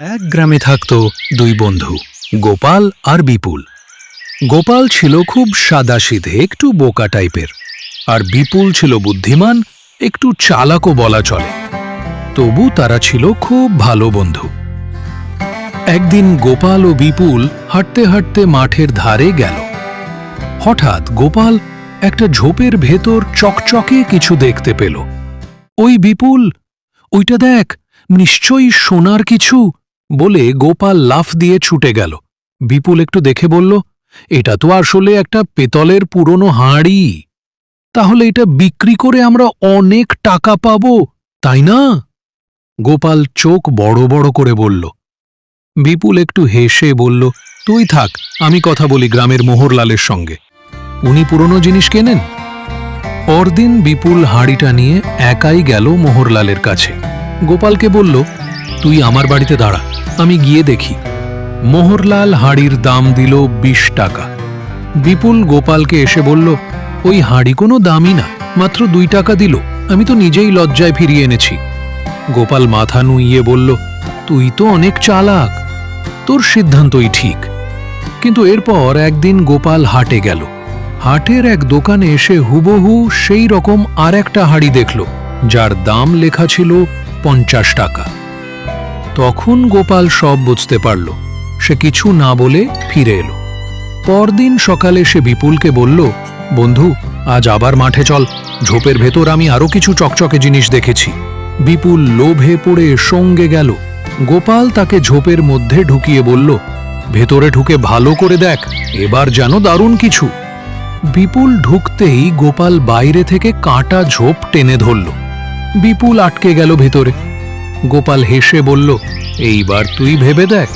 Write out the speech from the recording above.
এক গ্রামে থাকত দুই বন্ধু, গোপাল আর বিপুল। গোপাল ছিল খুব সাদাসিধে, একটু বোকা টাইপের, আর বিপুল ছিল বুদ্ধিমান, একটু চালাকও বলা চলে। তবু তারা ছিল খুব ভালো বন্ধু। একদিন গোপাল ও বিপুল হাঁটতে হাঁটতে মাঠের ধারে গেল। হঠাৎ গোপাল একটা ঝোপের ভেতর চকচকে কিছু দেখতে পেল। ওই বিপুল, ওইটা দেখ, নিশ্চয়ই সোনার কিছু? বলে গোপাল লাফ দিয়ে ছুটে গেল। বিপুল একটু দেখে বলল, এটা তো আসলে একটা পেতলের পুরনো হাঁড়ি। তাহলে এটা বিক্রি করে আমরা অনেক টাকা পাব, তাই না? গোপাল চোখ বড় বড় করে বলল। বিপুল একটু হেসে বলল, তুই থাক, আমি কথা বলি গ্রামের মোহরলালের সঙ্গে। উনি পুরনো জিনিস কেনেন? পরদিন বিপুল হাঁড়িটা নিয়ে একাই গেল মোহরলালের কাছে। গোপালকে বলল তুই আমার বাড়িতে দাঁড়া। আমি গিয়ে দেখি। মোহরলাল হাঁড়ির দাম দিল বিশ টাকা। বিপুল গোপালকে এসে বলল, ওই হাঁড়ি কোনো দামই না, মাত্র দুই টাকা দিল। আমি তো নিজেই লজ্জায় ফিরিয়ে এনেছি। গোপাল মাথা নুইয়ে বলল, তুই তো অনেক চালাক। তোর সিদ্ধান্তই ঠিক। কিন্তু এরপর একদিন গোপাল হাটে গেল। হাটের এক দোকানে এসে হুবহু সেই রকম আর একটা হাড়ি দেখল, যার দাম লেখা ছিল পঞ্চাশ টাকা। তখন গোপাল সব বুঝতে পারল। সে কিছু না বলে ফিরে এলো। পরদিন সকালে সে বিপুলকে বলল, বন্ধু, আজ আবার মাঠে চল। ঝোপের ভেতর আমি আরও কিছু চকচকে জিনিস দেখেছি বিপুল লোভে পড়ে সঙ্গে গেল। গোপাল তাকে ঝোপের মধ্যে ঢুকিয়ে বলল, ভেতরে ঢুকে ভালো করে দেখ, এবার যেন দারুণ কিছু বিপুল ঢুকতেই গোপাল বাইরে থেকে কাঁটা ঝোপ টেনে ধরল। বিপুল আটকে গেল ভেতরে। গোপাল হেসে বলল এইবার তুই ভেবে দেখ।